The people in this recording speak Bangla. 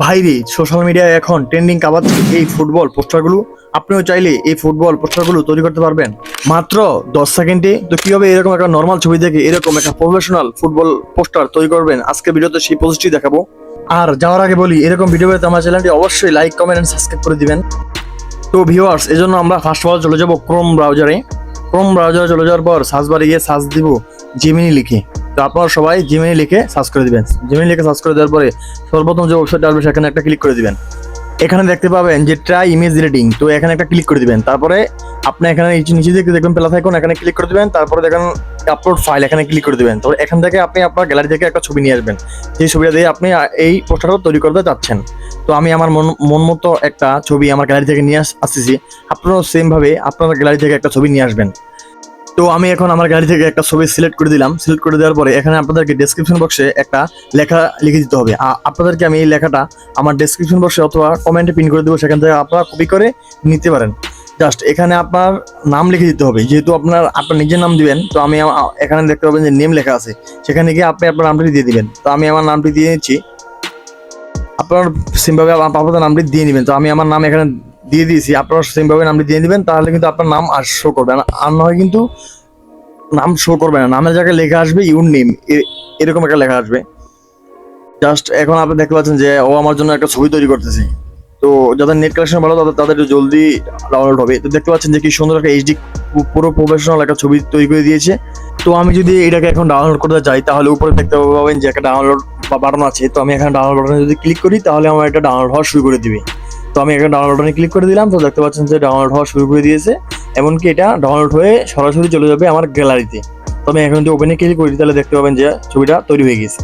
ভাইরে সোশ্যাল মিডিয়ায় এখন ট্রেন্ডিং কাবাচ্ছে এই ফুটবল পোস্টারগুলো আপনিও চাইলে এই ফুটবল পোস্টারগুলো তৈরি করতে পারবেন। মাত্র দশ সেকেন্ডে তো কীভাবে এরকম একটা নর্মাল ছবি দেখে এরকম একটা প্রফেশনাল ফুটবল পোস্টার তৈরি করবেন? আজকে ভিডিওতে সেই প্রসেসটি দেখাবো। আর যাওয়ার আগে বলি, এরকম ভিডিও পেতে আমার চ্যানেলটি অবশ্যই লাইক কমেন্ট এন্ড সাবস্ক্রাইব করে দিবেন। তো ভিউয়ার্স এই জন্য আমরা ফার্স্ট অফ অল চলে যাব ক্রোম ব্রাউজারে ক্রোম ব্রাউজারে চলে যাওয়ার পর সার্চ বারে গিয়ে সার্চ দিব জিমিনি লিখে। তো আপনারা সবাই জিমিনি লিখে সার্চ করে দিবেন। জিমিনি লিখে সার্চ করে দেওয়ার পরে সর্বপ্রথম যে ওয়েবসাইট আসবে সেখানে একটা ক্লিক করে দিবেন। এখানে দেখতে পাবেন যে ট্রাই ইমেজ রেটিং তো এখানে একটা ক্লিক করে দিবেন। তারপরে আপনি এখানে নিচে দিকে দেখবেন প্লাস আইকন এখানে ক্লিক করে দিবেন। তারপরে দেখেন আপলোড ফাইল এখানে ক্লিক করে দিবেন। তো এখান থেকে আপনি আপনার গ্যালারি থেকে একটা ছবি নিয়ে আসবেন। যে ছবিটা দিয়ে আপনি এই পোস্টারটা তৈরি করতে চাচ্ছেন। তো আমি আমার মন মন মতো একটা ছবি আমার গ্যালারি থেকে নিয়ে আস- আসতেছি। আপনারাও সেম ভাবে আপনার গ্যালারি থেকে একটা ছবি নিয়ে আসবেন। তো আমি এখন আমার গ্যালারি থেকে একটা ছবি সিলেক্ট করে দিলাম। সিলেক্ট করে দেওয়ার পরে এখানে আপনাদেরকে ডেসক্রিপশন বক্সে একটা লেখা লিখে দিতে হবে। আপনাদেরকে আমি এই লেখাটা আমার ডেসক্রিপশন বক্সে অথবা কমেন্টে পিন করে দেবো। সেখান থেকে আপনারা কপি করে নিতে পারেন। জাস্ট এখানে আপনার নাম লিখে দিতে হবে। যেহেতু আপনার আপনার নিজের নাম দিবেন, তো আমি এখানে দেখতে পাবেন যে নেম লেখা আছে। সেখানে গিয়ে আপনি আপনার নামটি দিয়ে দিবেন। তো আমি আমার নামটি দিয়ে নিচ্ছি আপনার সিমভাবে আপনার নামটি দিয়ে নেবেন তো আমি আমার নাম এখানে দিয়ে দিয়েছি। আপনার সিমভাবে নামটি দিয়ে দিবেন, তাহলে কিন্তু আপনার নাম আর শো করবে না। আর নয় কিন্তু নাম শো করবে না। নামের জায়গায় লেখা আসবে ইউর নেম এরকম একটা লেখা আসবে। জাস্ট এখন আপনি দেখতে পাচ্ছেন যে ও আমার জন্য একটা ছবি তৈরি করতেছে। তো যাদের নেট কালেকশন ভালো, তাদের তাদের জলদি ডাউনলোড হবে। তো দেখতে পাচ্ছেন যে কি সুন্দর একটা এইচডি পুরো প্রফেশনাল একটা ছবি তৈরি করে দিয়েছে। তো আমি যদি এটাকে এখন ডাউনলোড করতে যাই, তাহলে উপরে দেখতে পাবেন যে একটা ডাউনলোড বাটন আছে, তো আমি এখানে ডাউনলোড বাটনে যদি ক্লিক করি, তাহলে আমার এটা ডাউনলোড হওয়া শুরু করে দিবে। তো আমি এখানে ডাউনলোড বাটনে ক্লিক করে দিলাম, তো দেখতে পাচ্ছেন যে ডাউনলোড হওয়া শুরু করে দিয়েছে। এমনকি এটা ডাউনলোড হয়ে সরাসরি চলে যাবে আমার গ্যালারিতে তো। আমি এখন যদি ওপেনে ক্লিক করি, তাহলে দেখতে পাবেন যে ছবিটা তৈরি হয়ে গেছে।